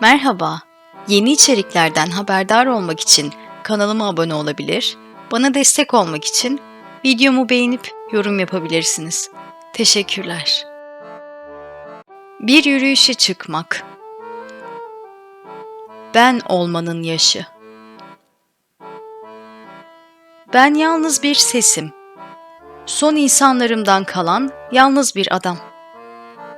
Merhaba. Yeni içeriklerden haberdar olmak için kanalıma abone olabilir, bana destek olmak için videomu beğenip yorum yapabilirsiniz. Teşekkürler. Bir yürüyüşe çıkmak. Ben olmanın yaşı. Ben yalnız bir sesim. Son insanlarımdan kalan yalnız bir adam.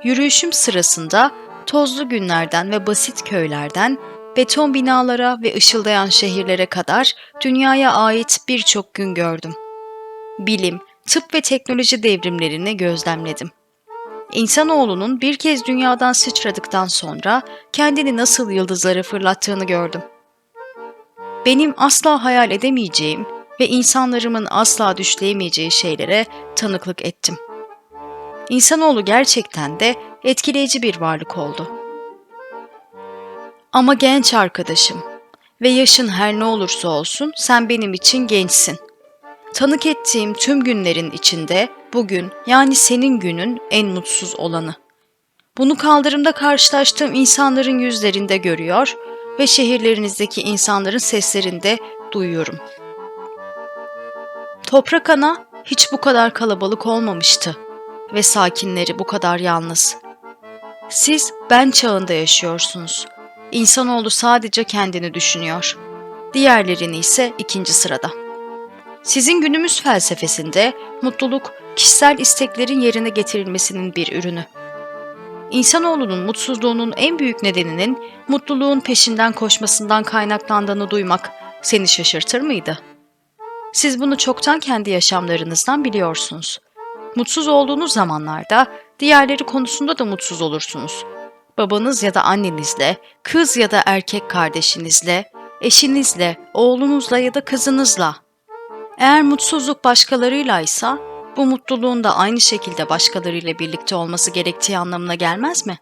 Yürüyüşüm sırasında tozlu günlerden ve basit köylerden beton binalara ve ışıldayan şehirlere kadar dünyaya ait birçok gün gördüm. Bilim, tıp ve teknoloji devrimlerini gözlemledim. İnsanoğlunun bir kez dünyadan sıçradıktan sonra kendini nasıl yıldızlara fırlattığını gördüm. Benim asla hayal edemeyeceğim ve insanlarımın asla düşleyemeyeceği şeylere tanıklık ettim. İnsanoğlu gerçekten de etkileyici bir varlık oldu. Ama genç arkadaşım ve yaşın her ne olursa olsun sen benim için gençsin. Tanık ettiğim tüm günlerin içinde bugün yani senin günün en mutsuz olanı. Bunu kaldırımda karşılaştığım insanların yüzlerinde görüyor ve şehirlerinizdeki insanların seslerinde duyuyorum. Toprak ana hiç bu kadar kalabalık olmamıştı ve sakinleri bu kadar yalnız. Siz ben çağında yaşıyorsunuz. İnsanoğlu sadece kendini düşünüyor. Diğerlerini ise ikinci sırada. Sizin günümüz felsefesinde mutluluk kişisel isteklerin yerine getirilmesinin bir ürünü. İnsanoğlunun mutsuzluğunun en büyük nedeninin mutluluğun peşinden koşmasından kaynaklandığını duymak seni şaşırtır mıydı? Siz bunu çoktan kendi yaşamlarınızdan biliyorsunuz. Mutsuz olduğunuz zamanlarda diğerleri konusunda da mutsuz olursunuz. Babanız ya da annenizle, kız ya da erkek kardeşinizle, eşinizle, oğlunuzla ya da kızınızla. Eğer mutsuzluk başkalarıyla ise bu mutluluğun da aynı şekilde başkalarıyla birlikte olması gerektiği anlamına gelmez mi?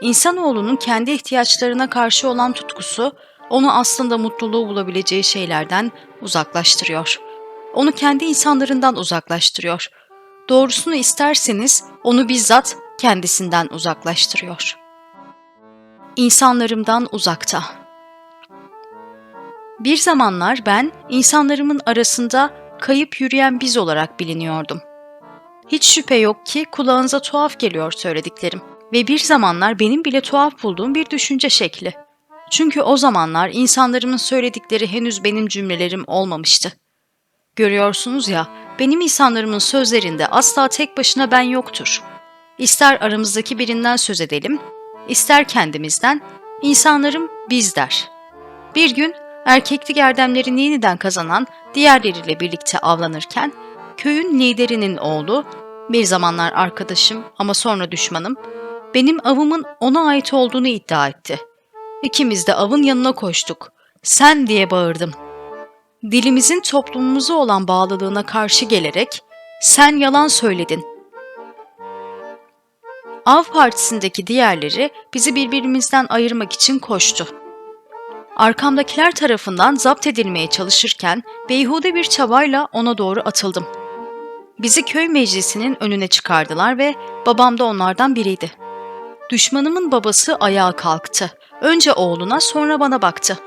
İnsanoğlunun kendi ihtiyaçlarına karşı olan tutkusu onu aslında mutluluğu bulabileceği şeylerden uzaklaştırıyor. Onu kendi insanlarından uzaklaştırıyor. Doğrusunu isterseniz onu bizzat kendisinden uzaklaştırıyor. İnsanlarımdan uzakta. Bir zamanlar ben insanlarımın arasında kayıp yürüyen biz olarak biliniyordum. Hiç şüphe yok ki kulağınıza tuhaf geliyor söylediklerim ve bir zamanlar benim bile tuhaf bulduğum bir düşünce şekli. Çünkü o zamanlar insanlarımın söyledikleri henüz benim cümlelerim olmamıştı. Görüyorsunuz ya, benim insanlarımın sözlerinde asla tek başına ben yoktur. İster aramızdaki birinden söz edelim, ister kendimizden, insanlarım biz der. Bir gün erkeklik erdemlerini yeniden kazanan diğerleriyle birlikte avlanırken, köyün liderinin oğlu, bir zamanlar arkadaşım ama sonra düşmanım, benim avımın ona ait olduğunu iddia etti. İkimiz de avın yanına koştuk. Sen diye bağırdım. Dilimizin toplumumuza olan bağlılığına karşı gelerek sen yalan söyledin. Av partisindeki diğerleri bizi birbirimizden ayırmak için koştu. Arkamdakiler tarafından zapt edilmeye çalışırken beyhude bir çabayla ona doğru atıldım. Bizi köy meclisinin önüne çıkardılar ve babam da onlardan biriydi. Düşmanımın babası ayağa kalktı. Önce oğluna sonra bana baktı.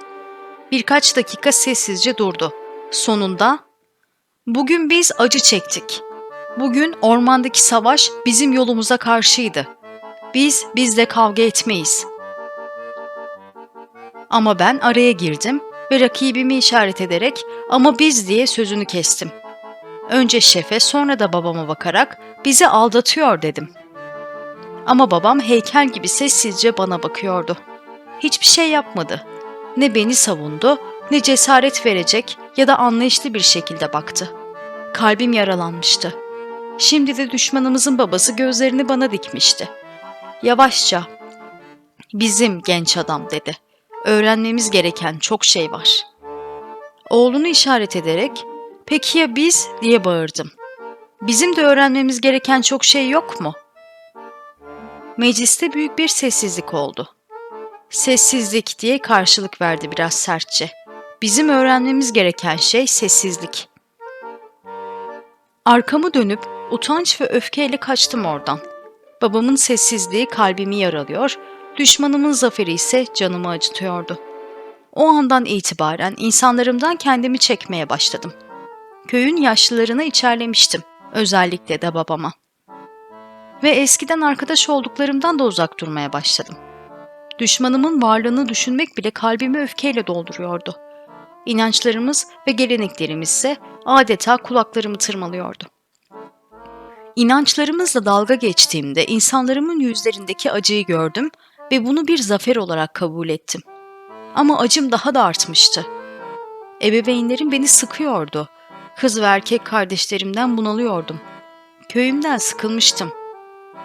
Birkaç dakika sessizce durdu. Sonunda "Bugün biz acı çektik. Bugün ormandaki savaş bizim yolumuza karşıydı. Biz bizle kavga etmeyiz." Ama ben araya girdim ve rakibimi işaret ederek ama biz diye sözünü kestim. Önce şefe sonra da babama bakarak bizi aldatıyor dedim. Ama babam heykel gibi sessizce bana bakıyordu. Hiçbir şey yapmadı. Ne beni savundu, ne cesaret verecek ya da anlayışlı bir şekilde baktı. Kalbim yaralanmıştı. Şimdi de düşmanımızın babası gözlerini bana dikmişti. Yavaşça, bizim genç adam dedi. Öğrenmemiz gereken çok şey var. Oğlunu işaret ederek, peki ya biz diye bağırdım. Bizim de öğrenmemiz gereken çok şey yok mu? Mecliste büyük bir sessizlik oldu. Sessizlik diye karşılık verdi biraz sertçe. Bizim öğrenmemiz gereken şey sessizlik. Arkamı dönüp utanç ve öfkeyle kaçtım oradan. Babamın sessizliği kalbimi yaralıyor, Düşmanımın zaferi ise canımı acıtıyordu. O andan itibaren insanlarımdan kendimi çekmeye başladım. Köyün yaşlılarına içerlemiştim, özellikle de babama. Ve eskiden arkadaş olduklarımdan da uzak durmaya başladım. Düşmanımın varlığını düşünmek bile kalbimi öfkeyle dolduruyordu. İnançlarımız ve geleneklerimiz ise adeta kulaklarımı tırmalıyordu. İnançlarımızla dalga geçtiğimde insanlarımın yüzlerindeki acıyı gördüm ve bunu bir zafer olarak kabul ettim. Ama acım daha da artmıştı. Ebeveynlerim beni sıkıyordu. Kız ve erkek kardeşlerimden bunalıyordum. Köyümden sıkılmıştım.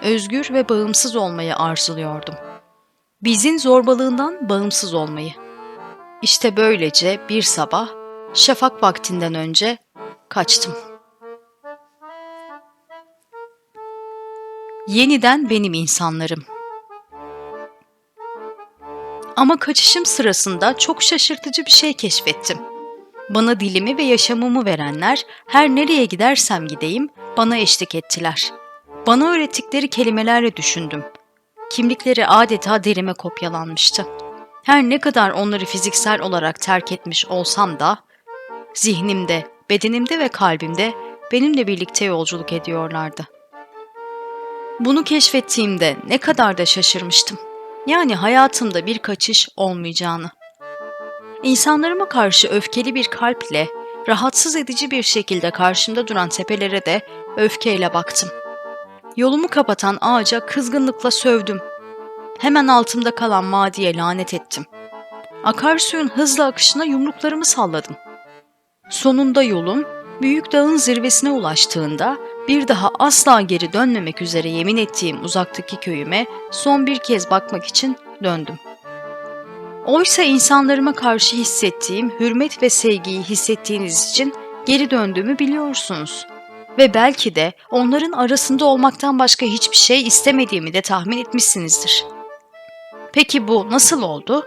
Özgür ve bağımsız olmayı arzuluyordum. Bizin zorbalığından bağımsız olmayı. İşte böylece bir sabah şafak vaktinden önce kaçtım. Yeniden benim insanlarım. Ama kaçışım sırasında çok şaşırtıcı bir şey keşfettim. Bana dilimi ve yaşamımı verenler her nereye gidersem gideyim bana eşlik ettiler. Bana öğrettikleri kelimelerle düşündüm. Kimlikleri adeta derime kopyalanmıştı. Her ne kadar onları fiziksel olarak terk etmiş olsam da zihnimde, bedenimde ve kalbimde benimle birlikte yolculuk ediyorlardı. Bunu keşfettiğimde ne kadar da şaşırmıştım. Yani hayatımda bir kaçış olmayacağını. İnsanlarıma karşı öfkeli bir kalple, rahatsız edici bir şekilde karşımda duran tepelere de öfkeyle baktım. Yolumu kapatan ağaca kızgınlıkla sövdüm. Hemen altımda kalan vadiye lanet ettim. Akarsuyun hızlı akışına yumruklarımı salladım. Sonunda yolum büyük dağın zirvesine ulaştığında bir daha asla geri dönmemek üzere yemin ettiğim uzaktaki köyüme son bir kez bakmak için döndüm. Oysa insanlarıma karşı hissettiğim hürmet ve sevgiyi hissettiğiniz için geri döndüğümü biliyorsunuz. Ve belki de onların arasında olmaktan başka hiçbir şey istemediğimi de tahmin etmişsinizdir. Peki bu nasıl oldu?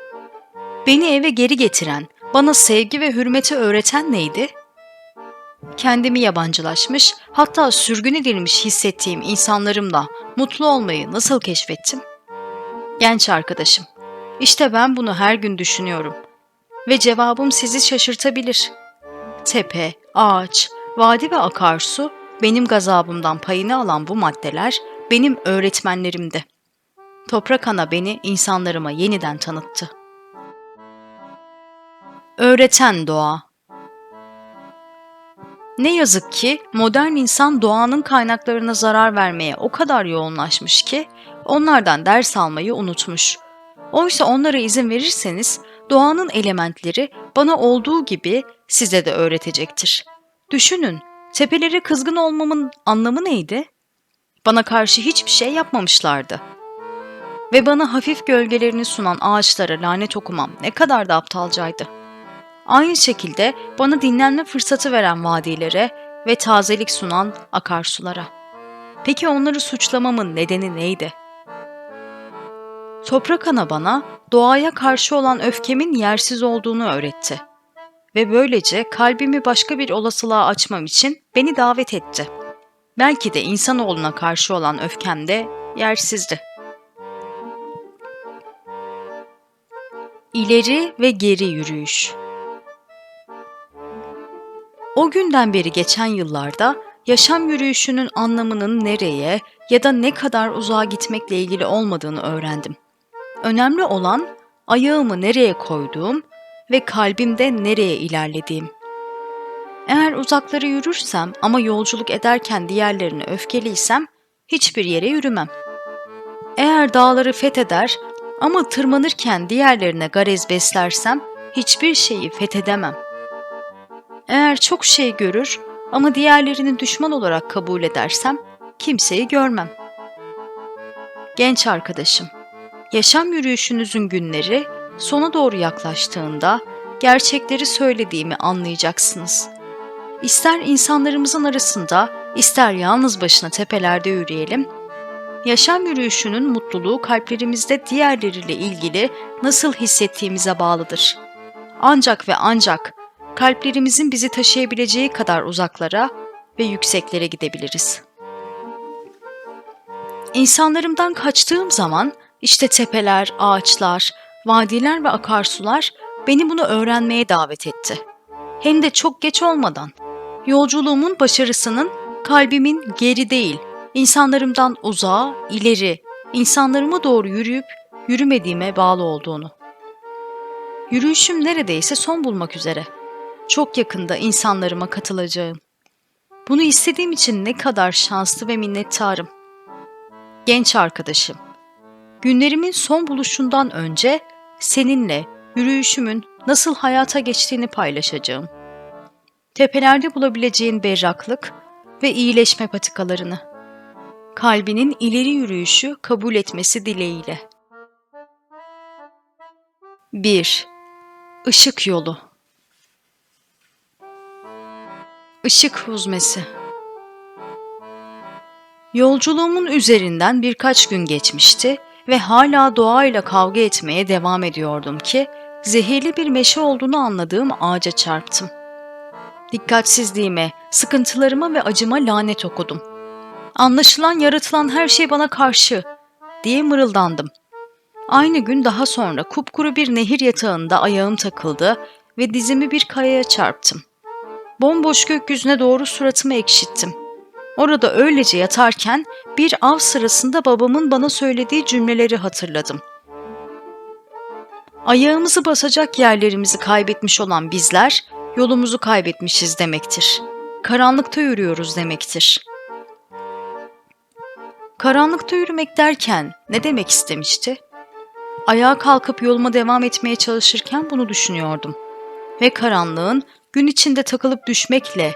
Beni eve geri getiren, bana sevgi ve hürmeti öğreten neydi? Kendimi yabancılaşmış, hatta sürgün edilmiş hissettiğim insanlarımla mutlu olmayı nasıl keşfettim? Genç arkadaşım, işte ben bunu her gün düşünüyorum. Ve cevabım sizi şaşırtabilir. Tepe, ağaç, vadi ve akarsu benim gazabımdan payını alan bu maddeler benim öğretmenlerimdi. Toprak ana beni insanlarıma yeniden tanıttı. Öğreten doğa ne yazık ki modern insan doğanın kaynaklarına zarar vermeye o kadar yoğunlaşmış ki onlardan ders almayı unutmuş. Oysa onlara izin verirseniz doğanın elementleri bana olduğu gibi size de öğretecektir. Düşünün, tepelere kızgın olmamın anlamı neydi? Bana karşı hiçbir şey yapmamışlardı. Ve bana hafif gölgelerini sunan ağaçlara lanet okumam ne kadar da aptalcaydı.'' Aynı şekilde bana dinlenme fırsatı veren vadilere ve tazelik sunan akarsulara. Peki onları suçlamamın nedeni neydi? Toprak ana bana doğaya karşı olan öfkemin yersiz olduğunu öğretti. Ve böylece kalbimi başka bir olasılığa açmam için beni davet etti. Belki de insanoğluna karşı olan öfkem de yersizdi. İleri ve geri yürüyüş o günden beri geçen yıllarda yaşam yürüyüşünün anlamının nereye ya da ne kadar uzağa gitmekle ilgili olmadığını öğrendim. Önemli olan ayağımı nereye koyduğum ve kalbimde nereye ilerlediğim. Eğer uzakları yürürsem ama yolculuk ederken diğerlerine öfkeliysem hiçbir yere yürümem. Eğer dağları fetheder ama tırmanırken diğerlerine garez beslersem hiçbir şeyi fethedemem.'' Eğer çok şey görür ama diğerlerini düşman olarak kabul edersem kimseyi görmem. Genç arkadaşım, yaşam yürüyüşünüzün günleri sona doğru yaklaştığında gerçekleri söylediğimi anlayacaksınız. İster insanlarımızın arasında, ister yalnız başına tepelerde yürüyelim, yaşam yürüyüşünün mutluluğu kalplerimizde diğerleriyle ilgili nasıl hissettiğimize bağlıdır. Ancak ve ancak kalplerimizin bizi taşıyabileceği kadar uzaklara ve yükseklere gidebiliriz. İnsanlarımdan kaçtığım zaman İşte tepeler, ağaçlar, vadiler ve akarsular beni bunu öğrenmeye davet etti. Hem de çok geç olmadan. Yolculuğumun başarısının kalbimin geri değil, insanlarımdan uzağa, ileri, insanlarıma doğru yürüyüp yürümediğime bağlı olduğunu. Yürüyüşüm neredeyse son bulmak üzere. Çok yakında insanlarıma katılacağım. Bunu istediğim için ne kadar şanslı ve minnettarım. Genç arkadaşım, günlerimin son buluşundan önce seninle yürüyüşümün nasıl hayata geçtiğini paylaşacağım. Tepelerde bulabileceğin berraklık ve iyileşme patikalarını. Kalbinin ileri yürüyüşü kabul etmesi dileğiyle. 1. Işık yolu Işık huzmesi Yolculuğumun üzerinden birkaç gün geçmişti ve hala doğayla kavga etmeye devam ediyordum ki zehirli bir meşe olduğunu anladığım ağaca çarptım. Dikkatsizliğime, sıkıntılarıma ve acıma lanet okudum. Anlaşılan yaratılan her şey bana karşı diye mırıldandım. Aynı gün daha sonra kupkuru bir nehir yatağında ayağım takıldı ve dizimi bir kayaya çarptım. Bomboş gökyüzüne doğru suratımı ekşittim. Orada öylece yatarken bir av sırasında babamın bana söylediği cümleleri hatırladım. Ayağımızı basacak yerlerimizi kaybetmiş olan bizler yolumuzu kaybetmişiz demektir. Karanlıkta yürüyoruz demektir. Karanlıkta yürümek derken ne demek istemişti? Ayağa kalkıp yoluma devam etmeye çalışırken bunu düşünüyordum. Ve karanlığın gün içinde takılıp düşmekle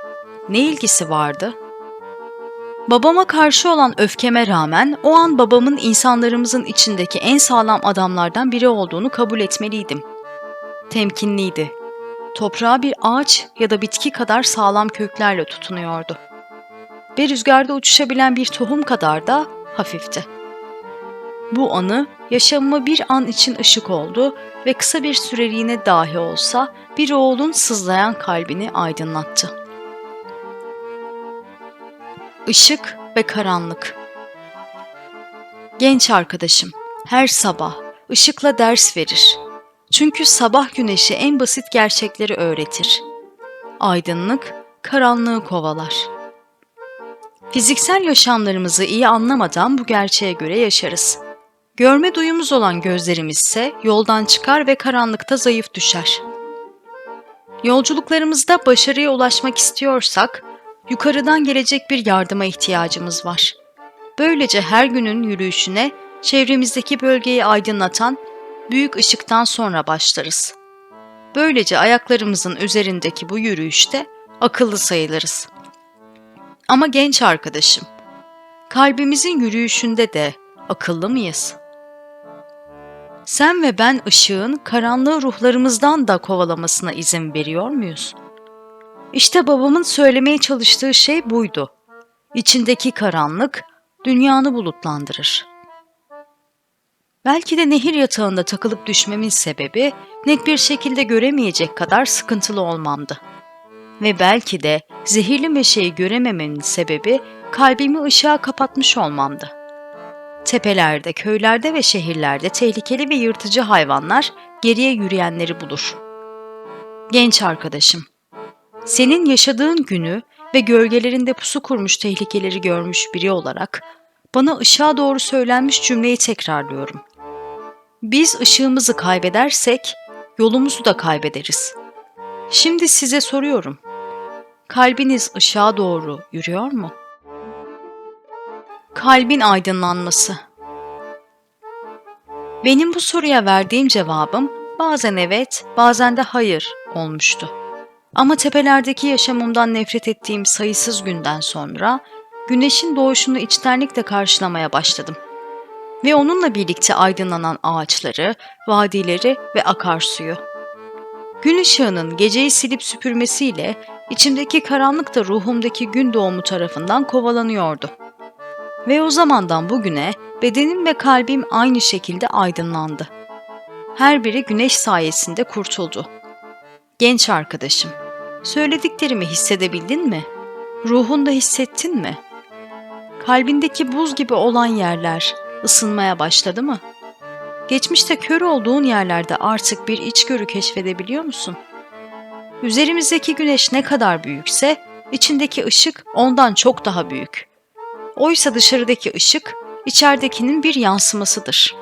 ne ilgisi vardı? Babama karşı olan öfkeme rağmen o an babamın insanlarımızın içindeki en sağlam adamlardan biri olduğunu kabul etmeliydim. Temkinliydi. Toprağa bir ağaç ya da bitki kadar sağlam köklerle tutunuyordu. Ve rüzgarda uçuşabilen bir tohum kadar da hafifti. Bu anı yaşamıma bir an için ışık oldu ve kısa bir süreliğine dahi olsa bir oğlun sızlayan kalbini aydınlattı. Işık ve karanlık Genç arkadaşım her sabah ışıkla ders verir. Çünkü sabah güneşi en basit gerçekleri öğretir. Aydınlık karanlığı kovalar. Fiziksel yaşamlarımızı iyi anlamadan bu gerçeğe göre yaşarız. Görme duyumuz olan gözlerimiz ise yoldan çıkar ve karanlıkta zayıf düşer. Yolculuklarımızda başarıya ulaşmak istiyorsak, yukarıdan gelecek bir yardıma ihtiyacımız var. Böylece her günün yürüyüşüne çevremizdeki bölgeyi aydınlatan büyük ışıktan sonra başlarız. Böylece ayaklarımızın üzerindeki bu yürüyüşte akıllı sayılırız. Ama genç arkadaşım, kalbimizin yürüyüşünde de akıllı mıyız?'' Sen ve ben ışığın karanlığı ruhlarımızdan da kovalamasına izin veriyor muyuz? İşte babamın söylemeye çalıştığı şey buydu. İçindeki karanlık dünyanı bulutlandırır. Belki de nehir yatağında takılıp düşmemin sebebi net bir şekilde göremeyecek kadar sıkıntılı olmamdı. Ve belki de zehirli meşeyi görememenin sebebi kalbimi ışığa kapatmış olmamdı.'' Tepelerde, köylerde ve şehirlerde tehlikeli ve yırtıcı hayvanlar geriye yürüyenleri bulur. Genç arkadaşım, senin yaşadığın günü ve gölgelerinde pusu kurmuş tehlikeleri görmüş biri olarak bana ışığa doğru söylenmiş cümleyi tekrarlıyorum. Biz ışığımızı kaybedersek yolumuzu da kaybederiz. Şimdi size soruyorum. Kalbiniz ışığa doğru yürüyor mu?'' Kalbin aydınlanması. Benim bu soruya verdiğim cevabım bazen evet, bazen de hayır olmuştu. Ama tepelerdeki yaşamımdan nefret ettiğim sayısız günden sonra güneşin doğuşunu içtenlikle karşılamaya başladım. Ve onunla birlikte aydınlanan ağaçları, vadileri ve akarsuyu. Gün ışığının geceyi silip süpürmesiyle içimdeki karanlık da ruhumdaki gün doğumu tarafından kovalanıyordu.'' Ve o zamandan bugüne bedenim ve kalbim aynı şekilde aydınlandı. Her biri güneş sayesinde kurtuldu. Genç arkadaşım, söylediklerimi hissedebildin mi? Ruhunda hissettin mi? Kalbindeki buz gibi olan yerler ısınmaya başladı mı? Geçmişte kör olduğun yerlerde artık bir içgörü keşfedebiliyor musun? Üzerimizdeki güneş ne kadar büyükse, içindeki ışık ondan çok daha büyük. Oysa dışarıdaki ışık, içeridekinin bir yansımasıdır.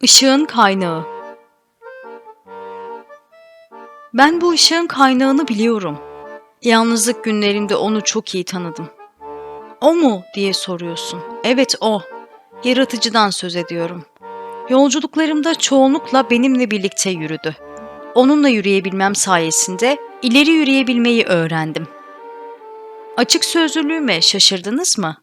Işığın kaynağı Ben bu ışığın kaynağını biliyorum. Yalnızlık günlerinde onu çok iyi tanıdım. O mu diye soruyorsun. Evet o. Yaratıcıdan söz ediyorum. Yolculuklarımda çoğunlukla benimle birlikte yürüdü. Onunla yürüyebilmem sayesinde ileri yürüyebilmeyi öğrendim. Açık sözlülüğüme şaşırdınız mı?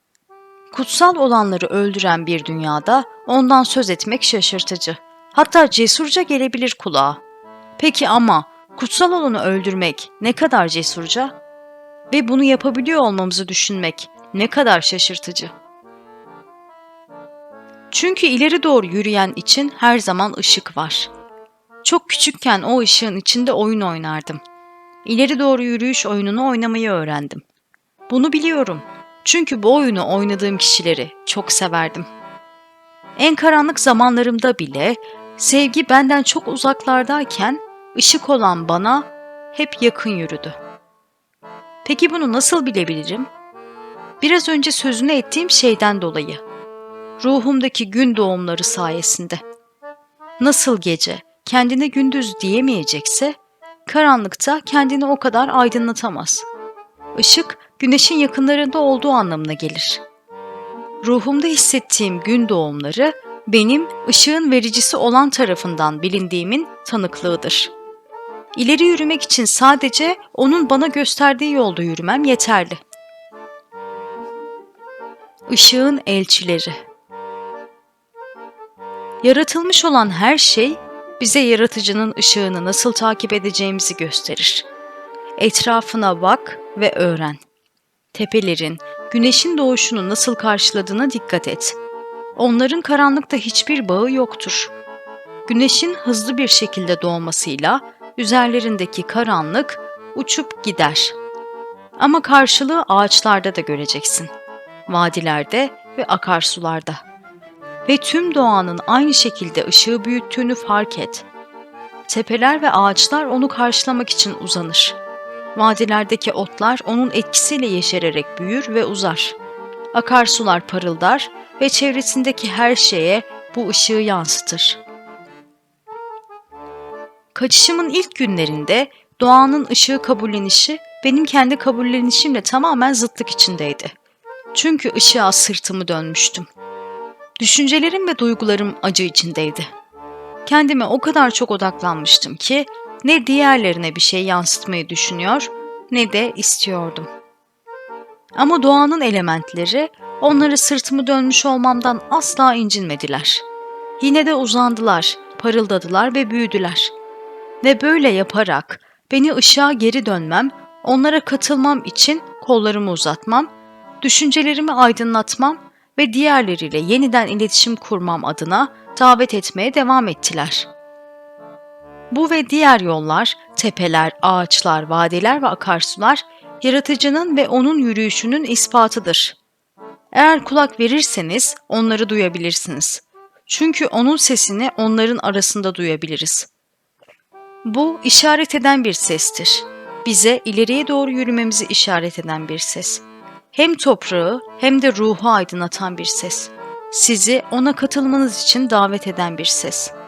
Kutsal olanları öldüren bir dünyada ondan söz etmek şaşırtıcı. Hatta cesurca gelebilir kulağa. Peki ama kutsal olanı öldürmek ne kadar cesurca? Ve bunu yapabiliyor olmamızı düşünmek ne kadar şaşırtıcı. Çünkü ileri doğru yürüyen için her zaman ışık var. Çok küçükken o ışığın içinde oyun oynardım. İleri doğru yürüyüş oyununu oynamayı öğrendim. Bunu biliyorum. Çünkü bu oyunu oynadığım kişileri çok severdim. En karanlık zamanlarımda bile sevgi benden çok uzaklardayken ışık olan bana hep yakın yürüdü. Peki bunu nasıl bilebilirim? Biraz önce sözünü ettiğim şeyden dolayı. Ruhumdaki gün doğumları sayesinde. Nasıl gece kendine gündüz diyemeyecekse, karanlıkta kendini o kadar aydınlatamaz. Işık, güneşin yakınlarında olduğu anlamına gelir. Ruhumda hissettiğim gün doğumları, benim ışığın vericisi olan tarafından bilindiğimin tanıklığıdır. İleri yürümek için sadece onun bana gösterdiği yolda yürümem yeterli. Işığın elçileri Yaratılmış olan her şey bize yaratıcının ışığını nasıl takip edeceğimizi gösterir. Etrafına bak ve öğren. Tepelerin, güneşin doğuşunu nasıl karşıladığına dikkat et. Onların karanlıkta hiçbir bağı yoktur. Güneşin hızlı bir şekilde doğmasıyla üzerlerindeki karanlık uçup gider. Ama karşılığı ağaçlarda da göreceksin. Vadilerde ve akarsularda. Ve tüm doğanın aynı şekilde ışığı büyüttüğünü fark et. Tepeler ve ağaçlar onu karşılamak için uzanır. Vadilerdeki otlar onun etkisiyle yeşererek büyür ve uzar. Akarsular parıldar ve çevresindeki her şeye bu ışığı yansıtır. Kaçışımın ilk günlerinde doğanın ışığı kabullenişi benim kendi kabullenişimle tamamen zıtlık içindeydi. Çünkü ışığa sırtımı dönmüştüm. Düşüncelerim ve duygularım acı içindeydi. Kendime o kadar çok odaklanmıştım ki ne diğerlerine bir şey yansıtmayı düşünüyor ne de istiyordum. Ama doğanın elementleri onları sırtımı dönmüş olmamdan asla incinmediler. Yine de uzandılar, parıldadılar ve büyüdüler. Ve böyle yaparak beni ışığa geri dönmem, onlara katılmam için kollarımı uzatmam, düşüncelerimi aydınlatmam ve diğerleriyle yeniden iletişim kurmam adına davet etmeye devam ettiler. Bu ve diğer yollar, tepeler, ağaçlar, vadiler ve akarsular yaratıcının ve onun yürüyüşünün ispatıdır. Eğer kulak verirseniz onları duyabilirsiniz. Çünkü onun sesini onların arasında duyabiliriz. Bu işaret eden bir sestir. Bize ileriye doğru yürümemizi işaret eden bir ses. Hem toprağı hem de ruhu aydınlatan bir ses. Sizi ona katılmanız için davet eden bir ses.''